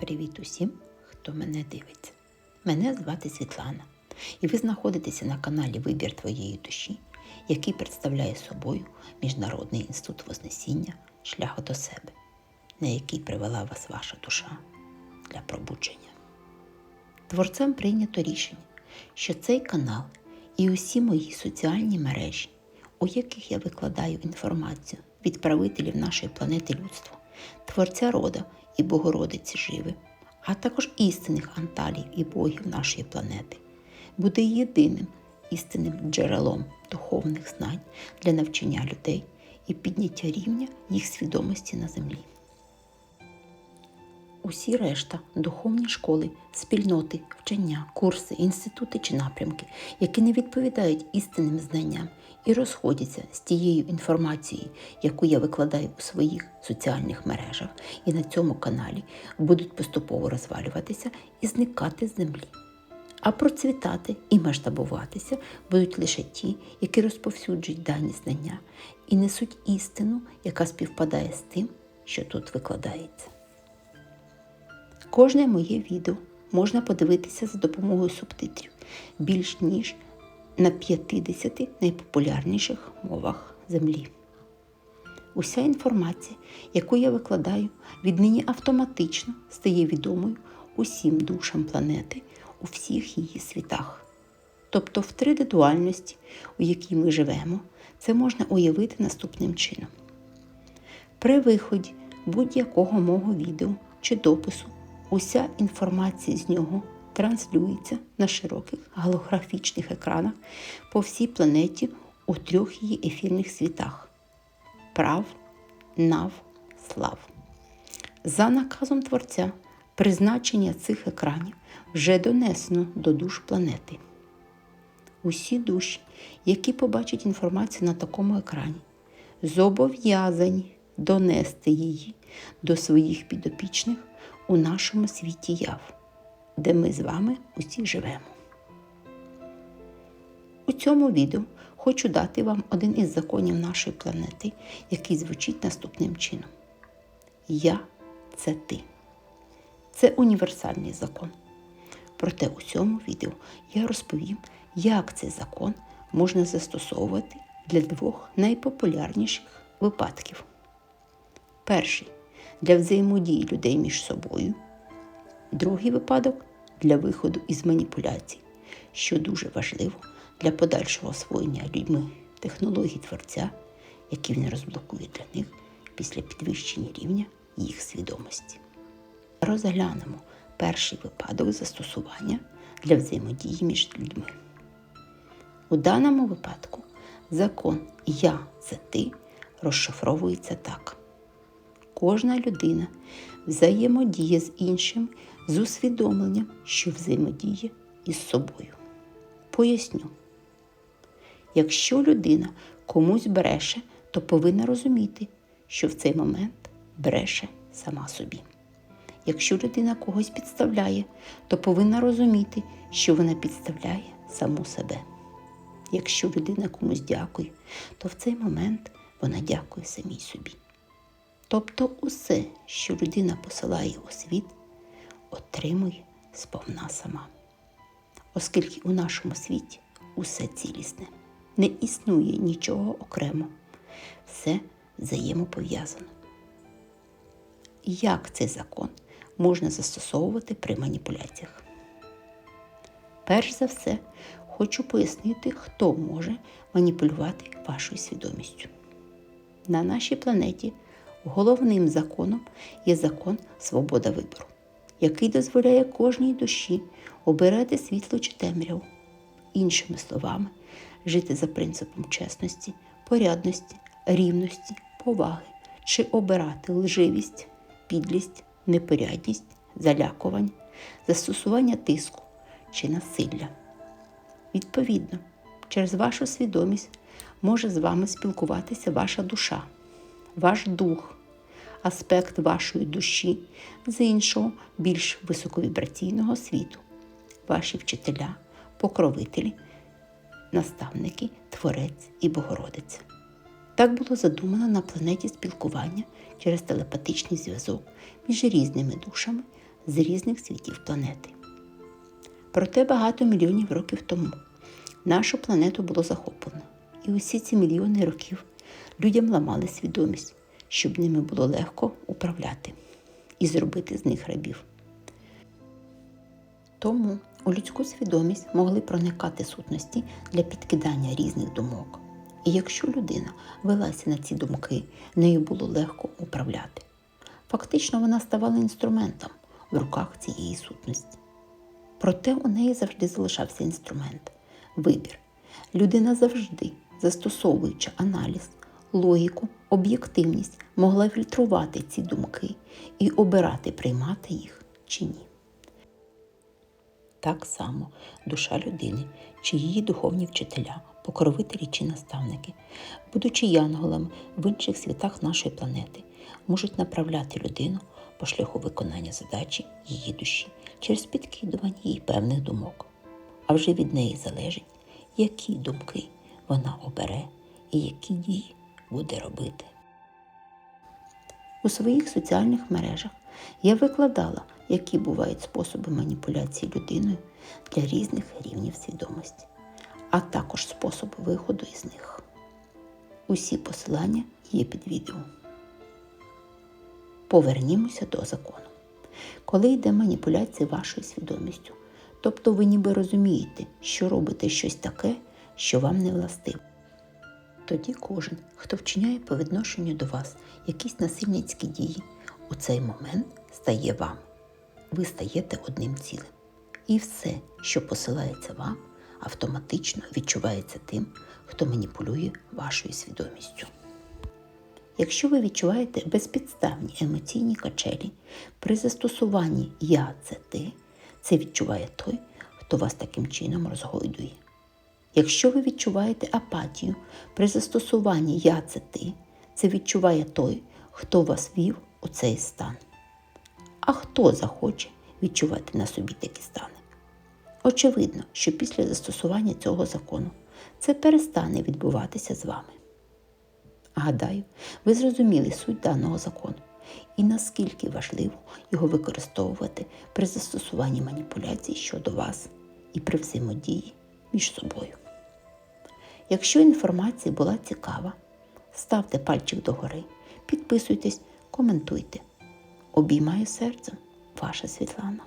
Привіт усім, хто мене дивиться. Мене звати Світлана, і ви знаходитеся на каналі Вибір твоєї душі, який представляє собою Міжнародний інститут Вознесіння Шлях до себе, на який привела вас ваша душа для пробудження. Творцем прийнято рішення, що цей канал і усі мої соціальні мережі, у яких я викладаю інформацію від правителів нашої планети людства, Творця рода і Богородиці Живи, а також істинних анталів і богів нашої планети, буде єдиним істинним джерелом духовних знань для навчання людей і підняття рівня їх свідомості на землі. Усі решта духовні школи, спільноти, вчення, курси, інститути чи напрямки, які не відповідають істинним знанням і розходяться з тією інформацією, яку я викладаю у своїх соціальних мережах і на цьому каналі, будуть поступово розвалюватися і зникати з землі. А процвітати і масштабуватися будуть лише ті, які розповсюджують дані знання і несуть істину, яка співпадає з тим, що тут викладається. Кожне моє відео можна подивитися за допомогою субтитрів більш ніж на 50 найпопулярніших мовах Землі. Уся інформація, яку я викладаю, віднині автоматично стає відомою усім душам планети у всіх її світах. Тобто в тридедуальності, у якій ми живемо, це можна уявити наступним чином. При виході будь-якого мого відео чи допису уся інформація з нього транслюється на широких голографічних екранах по всій планеті у трьох її ефірних світах прав, нав, слав. За наказом Творця, призначення цих екранів вже донесено до душ планети. Усі душі, які побачать інформацію на такому екрані, зобов'язані донести її до своїх підопічних у нашому світі яв, де ми з вами усі живемо. У цьому відео хочу дати вам один із законів нашої планети, який звучить наступним чином: Я це ти. Це універсальний закон. Проте у цьому відео я розповім, як цей закон можна застосовувати для двох найпопулярніших випадків. Перший для взаємодії людей між собою, другий випадок для виходу із маніпуляцій, що дуже важливо для подальшого освоєння людьми технологій творця, які він розблокує для них після підвищення рівня їх свідомості. Розглянемо перший випадок застосування для взаємодії між людьми. У даному випадку закон Я це ти розшифровується так. Кожна людина взаємодіє з іншим з усвідомленням, що взаємодіє із собою. Поясню, якщо людина комусь бреше, то повинна розуміти, що в цей момент бреше сама собі. Якщо людина когось підставляє, то повинна розуміти, що вона підставляє саму себе. Якщо людина комусь дякує, то в цей момент вона дякує самій собі. Тобто усе, що людина посилає у світ, отримує сповна сама. Оскільки у нашому світі усе цілісне, не існує нічого окремо, все взаємопов'язано. Як цей закон можна застосовувати при маніпуляціях? Перш за все, хочу пояснити, хто може маніпулювати вашою свідомістю. На нашій планеті головним законом є закон свобода вибору, який дозволяє кожній душі обирати світло чи темряву, іншими словами, жити за принципом чесності, порядності, рівності, поваги чи обирати лживість, підлість, непорядність, залякувань, застосування тиску чи насилля. Відповідно, через вашу свідомість може з вами спілкуватися ваша душа ваш дух, аспект вашої душі з іншого, більш високовібраційного світу, ваші вчителя, покровителі, наставники, творець і Богородиця. Так було задумано на планеті спілкування через телепатичний зв'язок між різними душами з різних світів планети. Проте багато мільйонів років тому нашу планету було захоплено, і усі ці мільйони років людям ламали свідомість, щоб ними було легко управляти і зробити з них рабів. Тому у людську свідомість могли проникати сутності для підкидання різних думок. І якщо людина велася на ці думки, нею було легко управляти. Фактично вона ставала інструментом в руках цієї сутності. Проте у неї завжди залишався інструмент вибір. Людина завжди, застосовуючи аналіз, логіку, об'єктивність, могла фільтрувати ці думки і обирати, приймати їх чи ні. Так само душа людини, чи її духовні вчителя, покровителі чи наставники, будучи янголами в інших світах нашої планети, можуть направляти людину по шляху виконання задачі її душі через підкидування їй певних думок. А вже від неї залежить, які думки вона обере і які дії буде робити. У своїх соціальних мережах я викладала, які бувають способи маніпуляції людиною для різних рівнів свідомості, а також способи виходу із них. Усі посилання є під відео. Повернімося до закону. Коли йде маніпуляція вашою свідомістю, тобто ви ніби розумієте, що робите щось таке, що вам не властиво. Тоді кожен, хто вчиняє по відношенню до вас якісь насильницькі дії, у цей момент стає вам. Ви стаєте одним цілим. І все, що посилається вам, автоматично відчувається тим, хто маніпулює вашою свідомістю. Якщо ви відчуваєте безпідставні емоційні качелі при застосуванні Я це ти, це відчуває той, хто вас таким чином розгойдує. Якщо ви відчуваєте апатію при застосуванні Я це ти, це відчуває той, хто вас вів у цей стан. А хто захоче відчувати на собі такі стани? Очевидно, що після застосування цього закону це перестане відбуватися з вами. Гадаю, ви зрозуміли суть даного закону і наскільки важливо його використовувати при застосуванні маніпуляцій щодо вас і при взаємодії між собою. Якщо інформація була цікава, ставте пальчик догори, підписуйтесь, коментуйте. Обіймаю серцем, ваша Світлана.